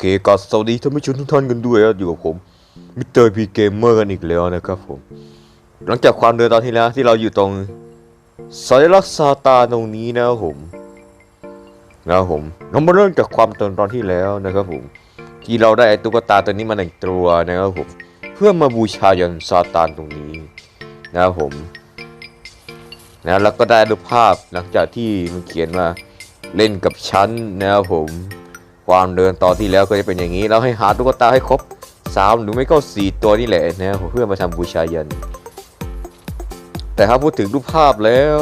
เคก็สวัสดีท่านผู้ชมทุกท่านกันด้วยนะอยู่กับผมมิสเตอร์พีเกมเมอร์กันอีกแล้วนะครับผม หลังจากความเดินตอนที่แล้วที่เราอยู่ตรงสัญลักษณ์ซาตานตรงนี้นะครับผมนะครับผมเรามาเริ่มจากความเดินตอนที่แล้วนะครับผม ที่เราได้ไอ้ตุ๊กตาตัวนี้มาหนึ่งตัวนะครับผม เพื่อมาบูชายันซาตานตรงนี้นะครับผมนะแล้วก็ได้รูปภาพหลังจากที่มันเขียนว่าเล่นกับฉันนะครับผม ความเดินตอนที่แล้วก็จะเป็นอย่างนี้เราให้หาตุ๊กตาให้ครบสามหรือไม่ก็สี่ตัวนี่แหละนะเพื่อมาทำบูชายัน แต่ถ้าพูดถึงรูปภาพแล้ว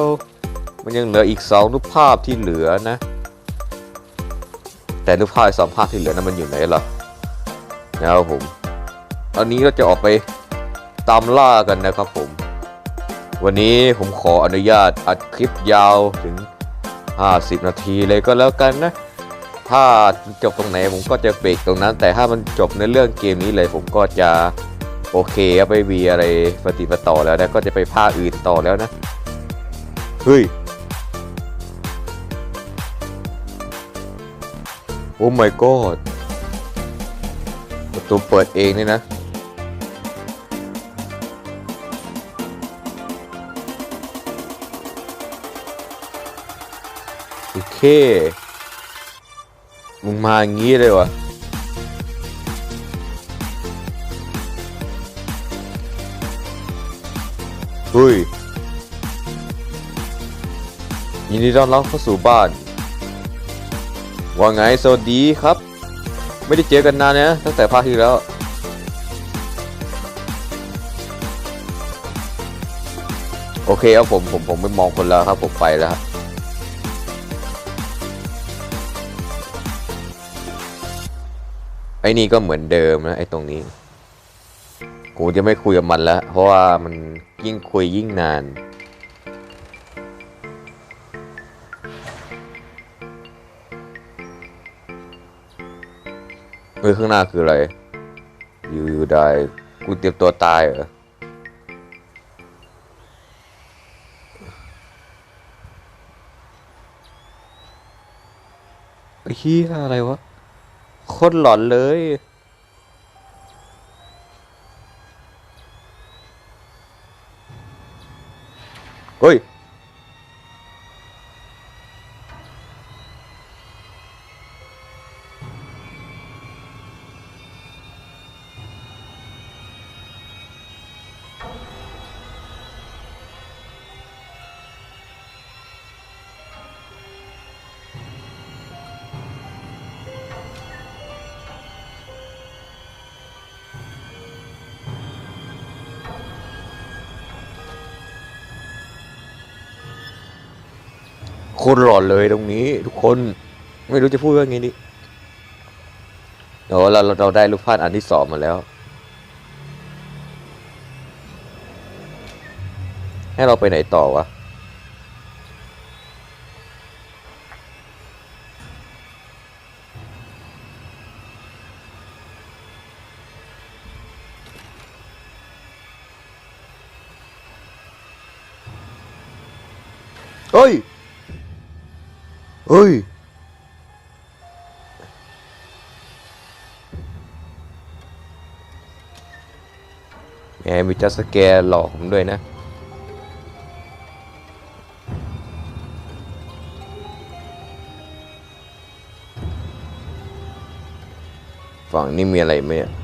มันยังเหลืออีกสองรูปภาพที่เหลือนะ แต่รูปภาพสองภาพที่เหลือนั้นมันอยู่ไหนล่ะนะครับผมตอนนี้เราจะออกไปตามล่ากันนะครับผม วันนี้ผมขออนุญาตอัดคลิปยาวถึง 50 นาทีเลยก็แล้วกันนะ ถ้าจบตรงไหนผมก็จะเบรกตรงนั้น แต่ถ้ามันจบในเรื่องเกมนี้เลยผมก็จะโอเคไม่มีอะไรปฏิปต่อแล้วนะก็จะไปภาคอื่นต่อแล้วนะเฮ้ยโอ้ my god ประตูเปิดเองนี่นะโอเค มึงมาอย่างงี้เลยวะเฮ้ยยินดีต้อนรับเข้าสู่บ้าน ว่าไงสวัสดีครับ ไม่ได้เจอกันนานนะตั้งแต่ภาคที่แล้ว โอเคครับผมผมผมไม่มองคนแล้วครับผมไปแล้วครับ อ้นี่ก็เหมือนเดิมนะไอ้ตรงนี้ กูจะไม่คุยกับมันแล้ว เพราะว่ามันยิ่งคุยยิ่งนาน เฮ้ยข้างหน้าคืออะไร อยู่อยู่ได้กูเตรียมตัวตายเหรอไอ้เฮียอะไรวะ โคตรหลอนเลย เฮ้ย คตรหลอนเลยตรงนี้ ทุกคนไม่รู้จะพูดว่าไงดีเดี๋ยวเราเราเราได้รูปภาพอันที่สองมาแล้ว ให้เราไปไหนต่อวะเฮ้ย เฮ้ย แหมมีจัสแกร์หลอกผมด้วยนะ ฝั่งนี้มีอะไรไหมอะ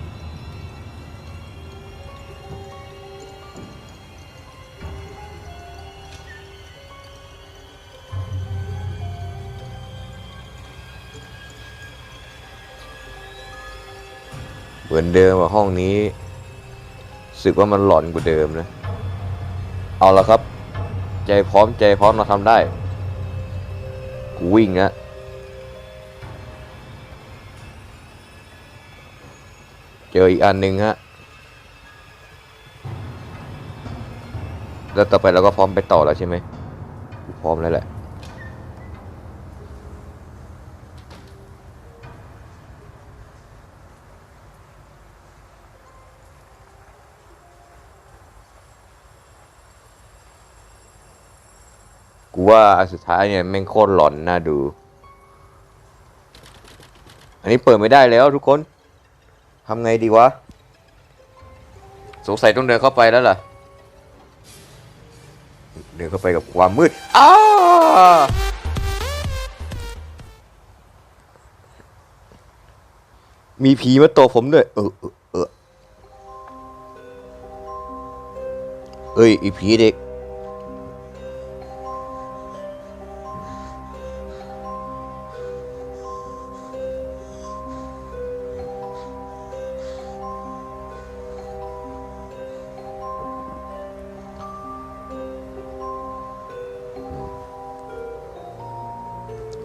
เดิมว่าห้องนี้รู้สึกว่ามันหลอนกว่าเดิมนะ เอาละครับ ใจพร้อมใจพร้อมเราทำได้กูวิ่งนะเจออีกอันหนึ่งฮะแล้วต่อไปเราก็พร้อมไปต่อแล้วใช่ไหมพร้อมแล้วแหละ ว่าสุดท้ายเนี่ยแม่งโคตรหลอนน่าดู อันนี้เปิดไม่ได้แล้วทุกคนทำไงดีวะ สงสัยต้องเดินเข้าไปแล้วล่ะ เดินเข้าไปกับความมืด อ้ามีผีมาตบผมด้วย เออเออเออเอ้ย อีผีเด็ก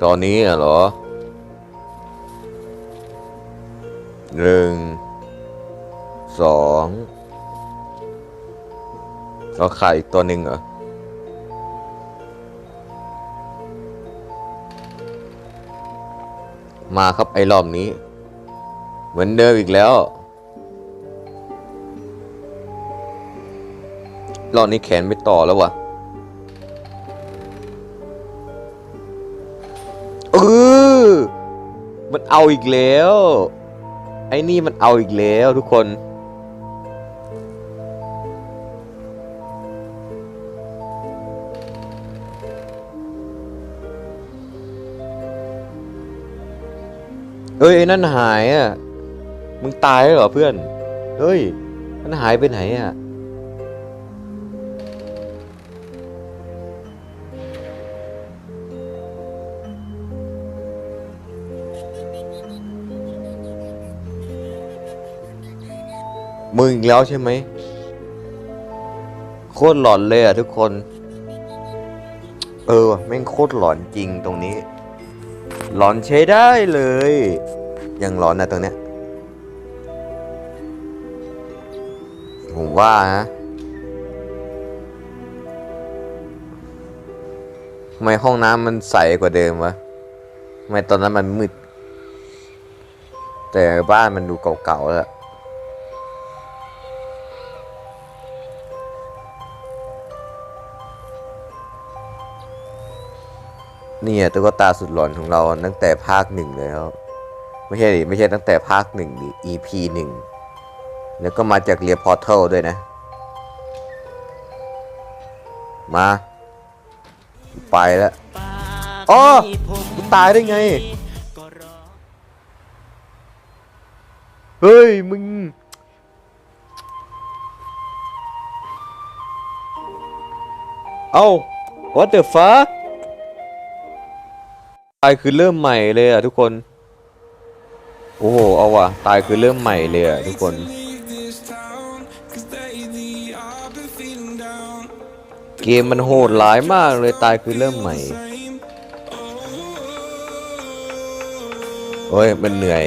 อนนี้อะเหรอหนึ่งสองแล้วไข่อีกตัวหนึ่งเหรอมาครับไอ้รอบนี้ เหมือนเดิมอีกแล้ว รอบนี้แขนไม่ต่อแล้ววะ มันเอาอีกแล้ว ไอ้นี่มันเอาอีกแล้วทุกคน เอ้ยไอ้นั่นหายอะ มึงตายแล้วเหรอเพื่อนเฮ้ย มันหายไปไหนอะ มึงอีกแล้วใช่ไหม โคตรหลอนเลยอะทุกคน เออแม่งโคตรหลอนจริงตรงนี้ หลอนใช้ได้เลย ยังหลอนนะตรงเนี้ย ผมว่านะทำไมห้องน้ำมันใสกว่าเดิมวะทำไมตอนนั้นมันมืด แต่บ้านมันดูเก่าๆแล้ว เนี่ยตุ๊กตาสุดหลอนของเราตั้งแต่ภาคหนึ่งแล้วไม่ใช่ดิไม่ใช่ตั้งแต่ภาคหนึ่งดิ EP หนึ่งแล้วก็มาจากเรียพอร์ทัลด้วยนะ มาไปแล้วอ๋อตายได้ไง เฮ้ย มึง เอ้า what the fuck ตายคือเริ่มใหม่เลยอะทุกคน โอ้โห เอาว่ะ ตายคือเริ่มใหม่เลยอะทุกคน เกมมันโหดร้ายมากเลยตายคือเริ่มใหม่ โอ้ย มันเหนื่อย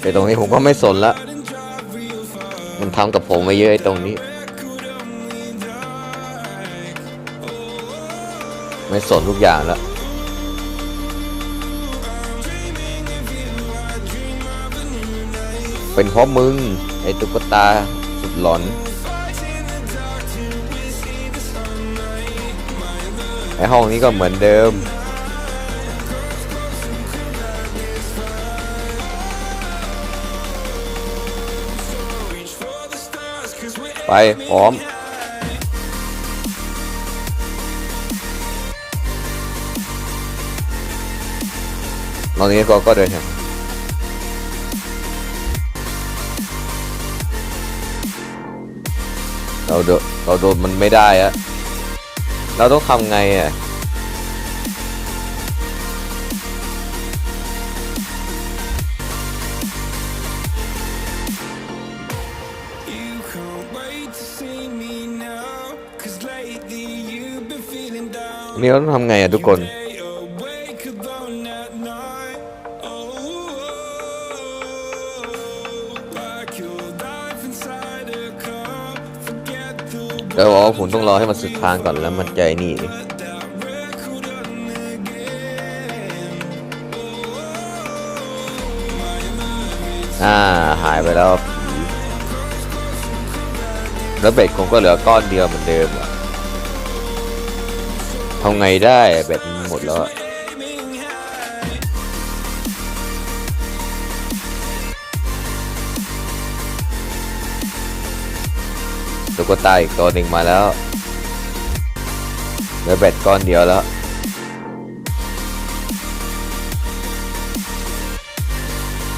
ไอ้ตรงนี้ผมก็ไม่สนละ มันทำกับผมมาเยอะไอ้ตรงนี้ ไม่สนทุกอย่างแล้ว เป็นเพราะมึง ไอ้ตุ๊กตาสุดหลอน ไอ้ห้องนี้ก็เหมือนเดิมไปพร้อม ตอนนี้ก็ก็เดินครับเราโดนเราโดนมันไม่ได้อะเราต้องทำไงอะนี่เราต้องทำไงอะทุกคน เดี๋ยวบอกว่าผมต้องรอให้มันสุดทางก่อนแล้วมันใจนี่อ่าหายไปแล้วผีแล้วเบ็ดคงก็เหลือก้อนเดียวเหมือนเดิมอะทำไงได้เบ็ดหมดแล้วอะ ตุ๊กตาอีกตัวหนึ่งมาแล้วเหลือแบตก้อนเดียวแล้ว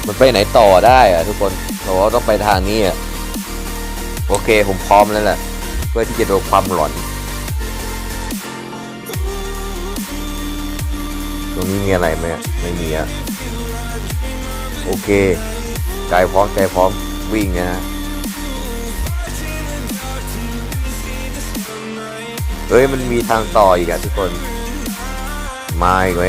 มันไปไหนต่อได้อะทุกคนเราว่าต้องไปทางนี้อะโอเคผมพร้อมแล้วแหละเพื่อที่จะโดนความหลอน ตรงนี้มีอะไรไหมไม่มีอะโอเคกายพร้อมใจพร้อมวิ่งนะฮะ เฮ้ยมันมีทางต่ออีกอะทุกคน มาอีกไหม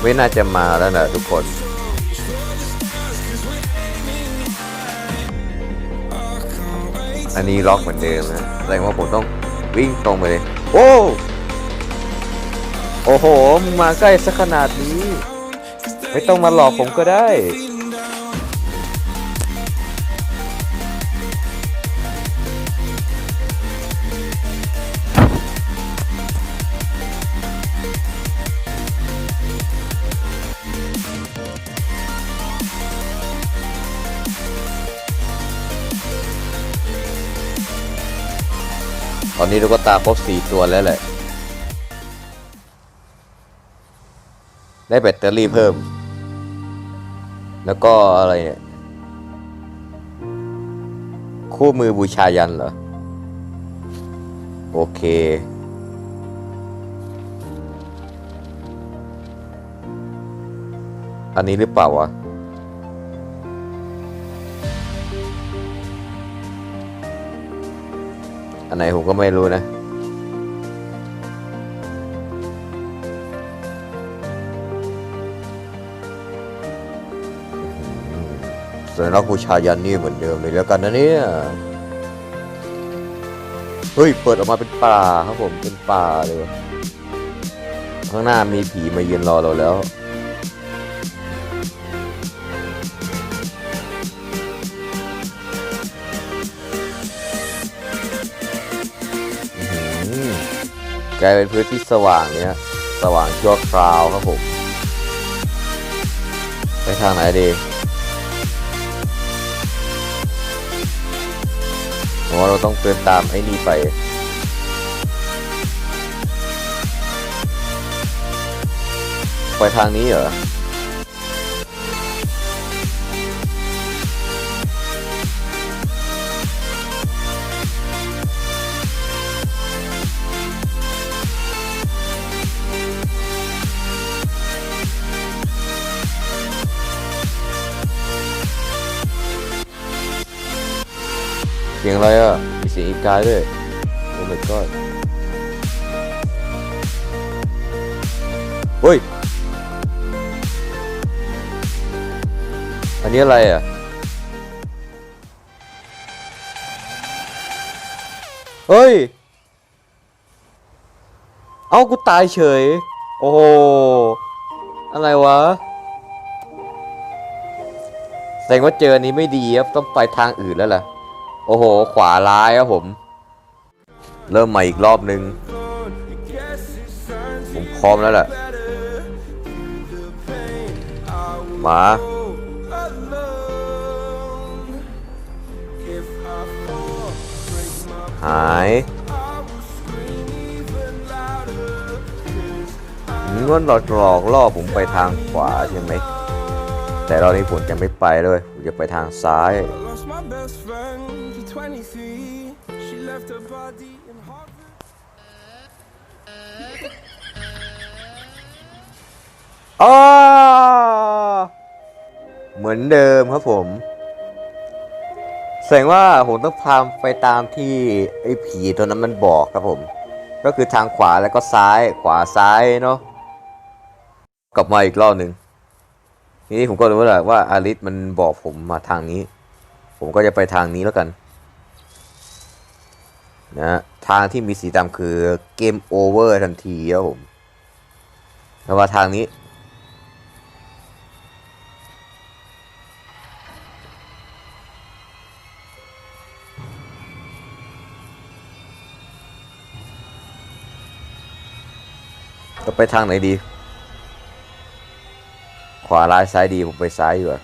ไม่น่าจะมาแล้วนะทุกคนอันนี้ล็อกเหมือนเดิมนะแสดงว่าผมต้องวิ่งตรงไปเลย โอ้ โอ้โห มึงมาใกล้สักขนาดนี้ ไม่ต้องมาหลอกผมก็ได้ี้ลูกตาครบสี่ตัวแล้วแหละ ได้แบตเตอรี่เพิ่ม แล้วก็อะไรเนี่ย คู่มือบูชายันเหรอ โอเคอันนี้หรือเปล่าวะ อันไหนผมก็ไม่รู้นะ ส่วนรักบูชายันนี่เหมือนเดิมเลยแล้วกันนะเนี่ย เฮ้ย เปิดออกมาเป็นป่าครับผม เป็นป่าเลย ข้างหน้ามีผีมายืนรอเราแล้ว ลายเป็นพื้นที่สว่างเนี่ยสว่างชั่วคราวครับผม ไปทางไหนดีผมว่าเราต้องเดินตามไอ้นี่ไปไปทางนี้เหรอ สียงอะไรอะ มีเสียงอีกายด้วย โอ้ my god เฮ้ย อันนี้อะไรอะ เฮ้ย เอ้ากูตายเฉย โอ้โห อะไรวะแสดงว่าเจออันนี้ไม่ดีครับ ต้องไปทางอื่นแล้วล่ะ โอ้โห ขวาร้ายครับผม เริ่มใหม่อีกรอบนึง ผมพร้อมแล้วแหละ มา หายนว่าหลอกหลอกล่อผมไปทางขวาใช่ไหม แต่เรานี้ผมจะไม่ไปเลย ผมจะไปทางซ้าย 23. She left her body in Harvard. อ้าเหมือนเดิมครับผม แสดงว่าผมต้องพามไปตามที่ไอ้ผีตัวนั้นมันบอกครับผม ก็คือทางขวาแล้วก็ซ้ายขวาซ้ายเนาะ กลับมาอีกรอบหนึ่งทีนี้ผมก็รู้แล้วว่าอาริสมันบอกผมมาทางนี้ ผมก็จะไปทางนี้แล้วกัน นะทางที่มีสีดำคือเกมโอเวอร์ทันทีครับผมแล้วว่าทางนี้ จะไปทางไหนดี ขวาร้ายซ้ายดี ผมไปซ้ายอยู่อะ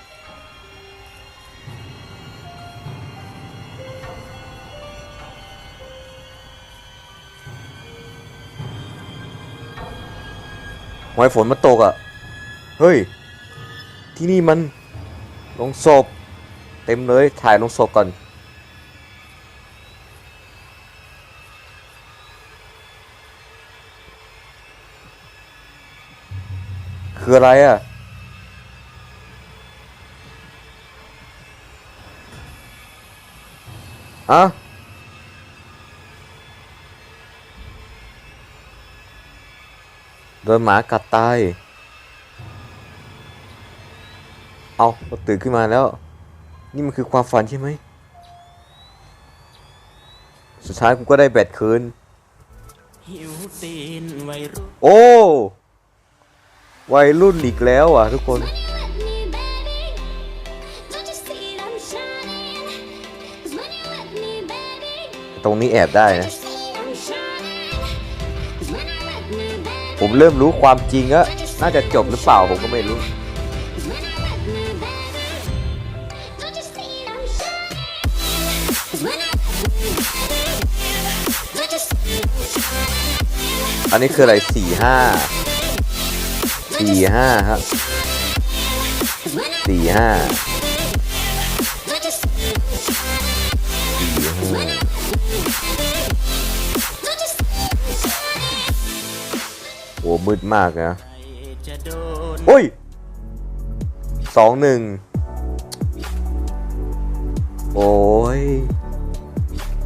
หอยฝนมันตกอะ่ะ เฮ้ย ที่นี่มันลงศพ เต็มเลย ถ่ายลงศพก่อน คืออะไรอะ่ะอะ นหมากัดตาย เอาเราตื่นขึ้นมาแล้ว นี่มันคือความฝันใช่ไหม สุดท้ายกูก็ได้แบตคืน โอ้ วัยรุ่นอีกแล้วอะทุกคนตรงนี้แอบได้นะ ผมเริ่มรู้ความจริงอะน่าจะจบหรือเปล่าผมก็ไม่รู้ อันนี้คืออะไรสี่ห้าสี่ห้าครับสี่ห้า มืดมากนะใครจะโดนโอ้ยสองหนึ่งโอ้ย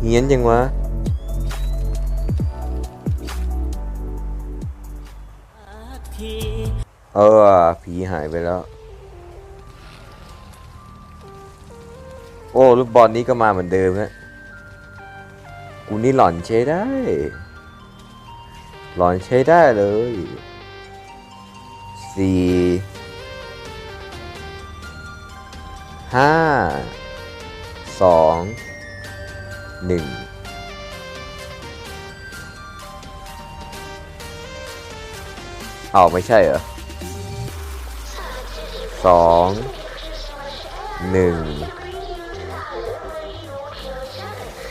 เฮี้ยนยังวะทีเออ ผีหายไปแล้ว โอ้ ลูกบอลนี้ก็มาเหมือนเดิมฮะกูนี่หล่อนใช้ได้ หลอนใช้ได้เลย สี่ห้าสองหนึ่งเอาไม่ใช่เหรอสองหนึ่ง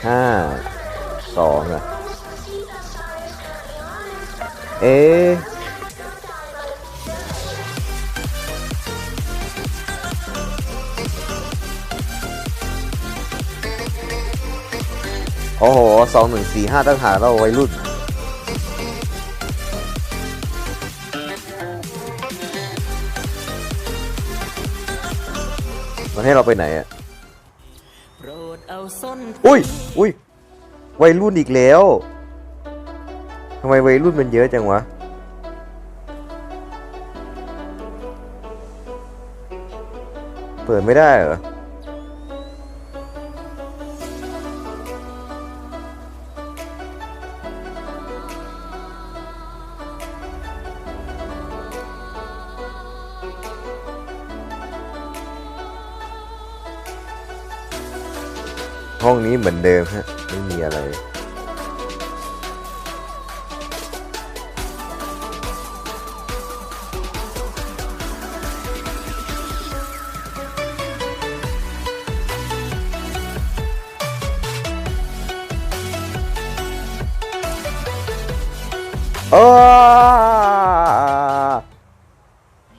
ห้าสองอะ เอ๊ะโอ้โหสองหนึ่งสี่ห้าตั้งหากเราวัยรุ่นมันให้เราไปไหนอะโปรดเอาส้นอุ้ย อุ้ย วัยรุ่นอีกแล้วทำไมวัยรุ่นมันเยอะจังวะ เปิดไม่ได้เหรอ ห้องนี้เหมือนเดิมฮะ ไม่มีอะไร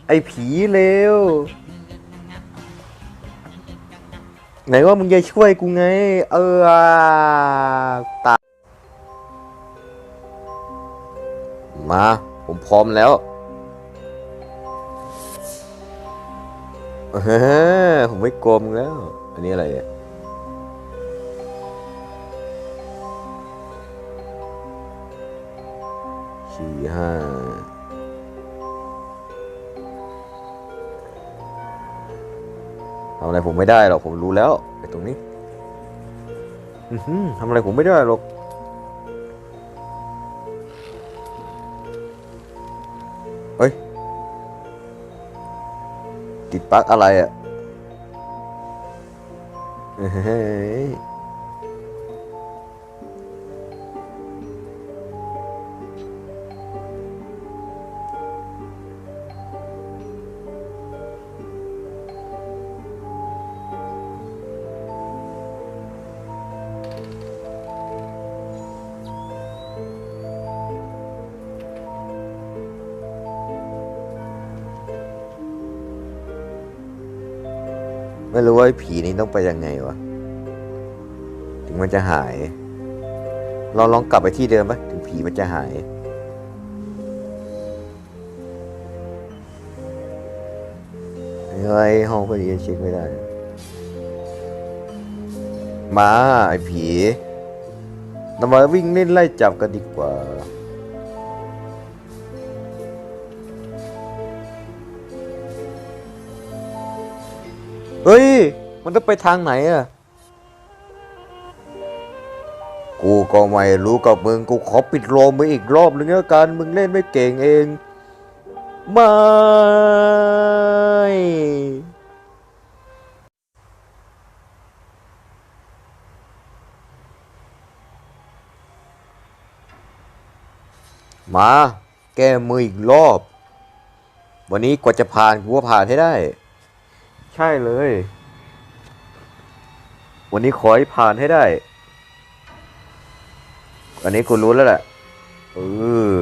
ไอผีเลวไหนว่ามึงจะช่วยกูไง เออตามา ผมพร้อมแล้วเฮ้ผมไม่โกลมแล้ว อันนี้อะไรเนี่ยสี่ห้า ทำอะไรผมไม่ได้หรอกผมรู้แล้วไอ้ตรงนี้ทำอะไรผมไม่ได้หรอกเฮ้ย ติดปลั๊กอะไรอะ่ะ รู้ว่าผีนี้ต้องไปยังไงวะ ถึงมันจะหาย เราลองกลับไปที่เดิมปะถึงผีมันจะหายเฮ้ยห้องพอดีเช็คไม่ได้ มาไอ้ผีเรามาวิ่งเล่นไล่จับกันดีกว่า เฮ้ย มันต้องไปทางไหนอะกูก็ไม่รู้กับมึง กูขอปิดโรมมึงอีกรอบนึงแล้วกัน มึงเล่นไม่เก่งเอง ไม่ มา แก้มืออีกรอบ วันนี้กว่าจะผ่านกูว่าผ่านให้ได้ ใช่เลย วันนี้ขอให้ผ่านให้ได้ อันนี้กูรู้แล้วแหละเออ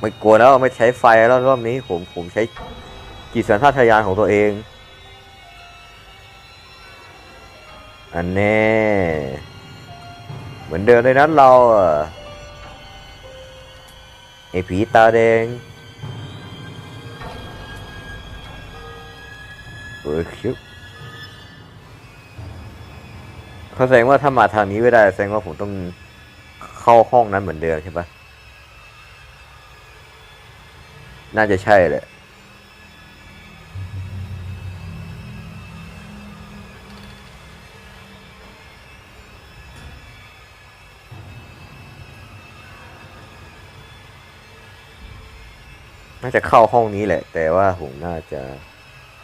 ไม่กลัวแล้วไม่ใช้ไฟแล้วรอบนี้ผมผมใช้จิตสัญชาตญาณของตัวเอง อันแน่ เหมือนเดิมเลยนั้นเราไอ้ผีตาแดง เออคิวเขาแสดงว่าถ้ามาทางนี้ไม่ได้แสดงว่าผมต้องเข้าห้องนั้นเหมือนเดิมใช่ปะน่าจะใช่แหละน่าจะเข้าห้องนี้แหละ แต่ว่าผมน่าจะ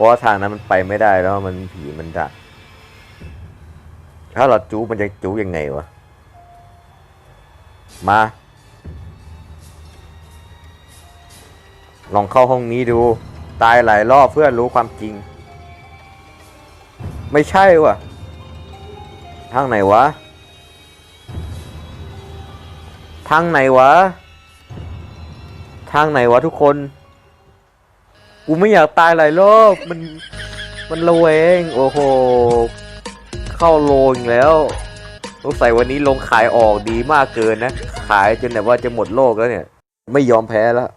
ราะว่าทางนั้นมันไปไม่ได้แล้วมันผีมันดัก ถ้าเราจูมันจะจูยังไงวะ มา ลองเข้าห้องนี้ดู ตายหลายรอบเพื่อรู้ความจริง ไม่ใช่วะทางไหนวะ ทางไหนวะ ทางไหนวะทุกคน กูไม่อยากตายหลายรอบมันมันระแวงโอ้โห เข้าโลงแล้วสงสัยวันนี้ลงขายออกดีมากเกินนะ ขายจนแบบว่าจะหมดโลกแล้วเนี่ย ไม่ยอมแพ้แล้ว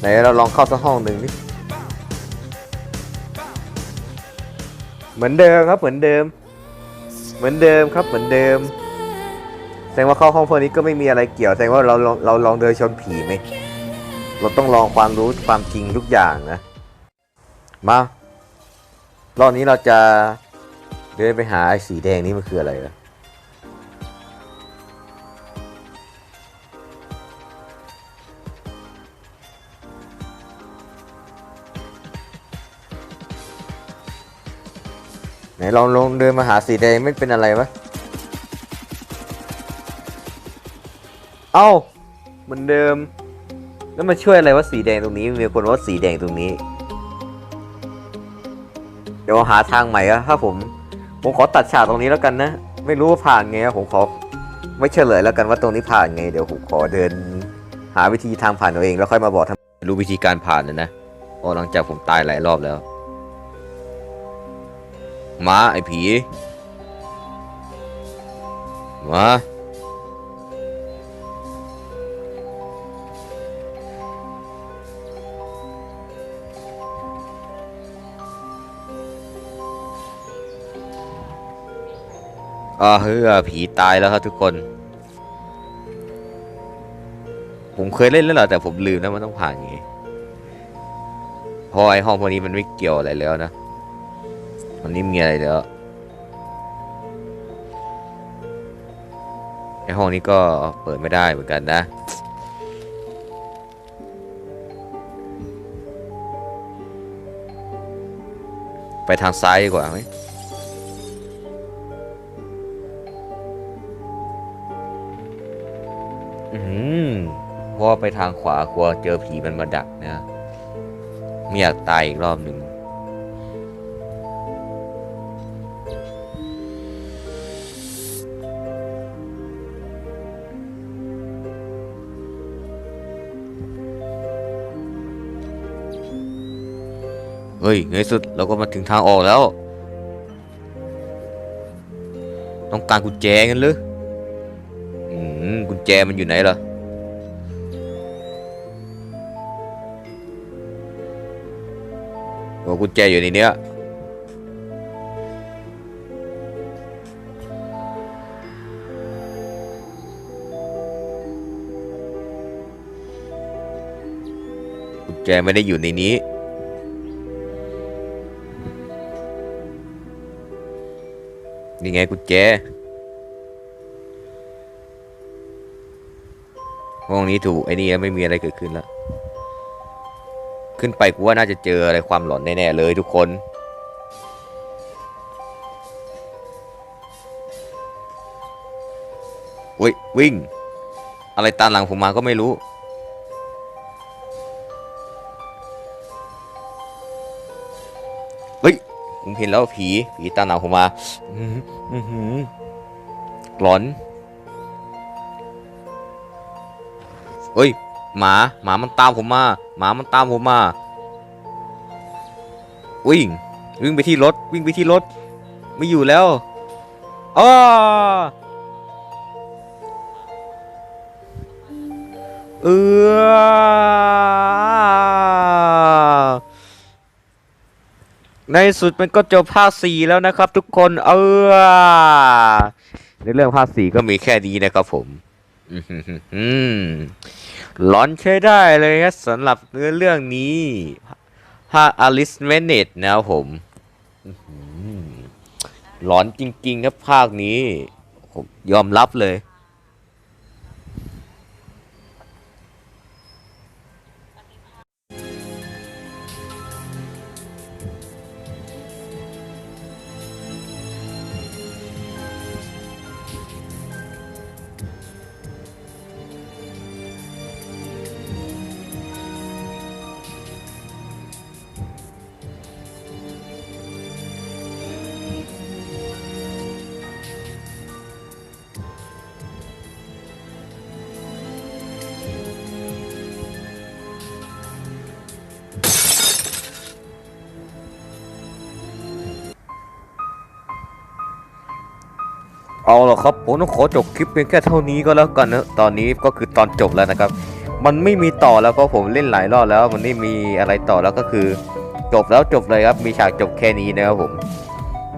ไหนเราลองเข้าสักห้องหนึ่งดิ เหมือนเดิมครับเหมือนเดิม เหมือนเดิมครับเหมือนเดิม แสดงว่าเข้าห้องพวกนี้ก็ไม่มีอะไรเกี่ยวแสดงว่าเราลองเราลองเดินชนผีไหมเราต้องลองความรู้ความจริงทุกอย่างนะมารอบนี้เราจะเดินไปหาไอ้สีแดงนี่มันคืออะไรนะ ไหนลองลงเดินมาหาสีแดงไม่เป็นอะไรวะ เอ้าเหมือนเดิม แล้วมันช่วยอะไรว่าสีแดงตรงนี้ มีคนว่าสีแดงตรงนี้ เดี๋ยวหาทางใหม่อะถ้าผม ผมขอตัดฉากตรงนี้แล้วกันนะ ไม่รู้ว่าผ่านไงอะผมขอ ไม่เฉลยแล้วกันว่าตรงนี้ผ่านไง เดี๋ยวผมขอเดิน หาวิธีทางผ่านตัวเอง แล้วค่อยมาบอกทำรู้วิธีการผ่านนะนะเพราะหลังจากผมตายหลายรอบแล้ว มาไอ้ผีมาอ่าเฮ้ยผีตายแล้วครับทุกคน ผมเคยเล่นแล้วเหรอแต่ผมลืมนะมันต้องผ่านอย่างงี้เพราะไอห้องพวกนี้มันไม่เกี่ยวอะไรแล้วนะ มันนี่มีอะไรแล้วไอห้องนี้ก็เปิดไม่ได้เหมือนกันนะ ไปทางซ้ายดีกว่าไหมอืมเพราะไปทางขวากลัวเจอผีมันมาดักนะไม่อยากตายอีกรอบหนึ่ง ฮ้ยในสุดเราก็มาถึงทางออกแล้ว ต้องการกุญแจกันหรืออืมกุญแจมันอยู่ไหนล่ะโอ้กุญแจอยู่ในเนี้ยกุญแจไม่ได้อยู่ในนี้ นี่ไงกุญแจห้องนี้ถูกไอ้นี่ไม่มีอะไรเกิดขึ้นแล้ว ขึ้นไปกูว่าน่าจะเจออะไรความหลอนแน่ๆเลยทุกคน อุ้ยวิ่ง อะไรตามหลังผมมาก็ไม่รู้ ผมเห็นแล้วผีผีตามหลังผมมาอือหืออื้อหือหลอนเฮ้ยหมาหมามันตามผมมา หมามันตามผมมา วิ่ง วิ่งไปที่รถ วิ่งไปที่รถ ไม่อยู่แล้วอ้าเออ ในสุดมันก็จบภาคสี่แล้วนะครับ ทุกคนเออในเรื่องภาคสี่ก็มีแค่นี้นะครับผมหลอนใช้ได้เลยครับสำหรับเนื้อเรื่องนี้ภาคอลิสเมเนตนะครับผมหลอนจริงๆครับภาคนี้ ผมยอมรับเลย เอาละครับผมต้องขอจบคลิปเพียงแค่เท่านี้ก็แล้วกันนะตอนนี้ก็คือตอนจบแล้วนะครับ มันไม่มีต่อแล้วเพราะผมเล่นหลายรอบแล้วมันไม่มีอะไรต่อแล้วก็คือ จบแล้วจบเลยครับมีฉากจบแค่นี้นะครับผม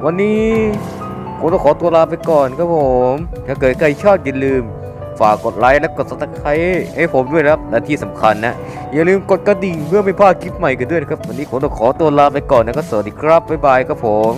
วันนี้ผมต้องขอตัวลาไปก่อนครับผม ถ้าเกิดใครชอบอย่าลืมฝากกดไลค์และกด subscribe ให้ผมด้วยนะครับและที่สำคัญนะอย่าลืมกดกระดิ่งเพื่อไม่พลาดคลิปใหม่กันด้วยนะครับวันนี้ผมต้องขอตัวลาไปก่อนนะครับสวัสดีครับบ๊ายบายครับผม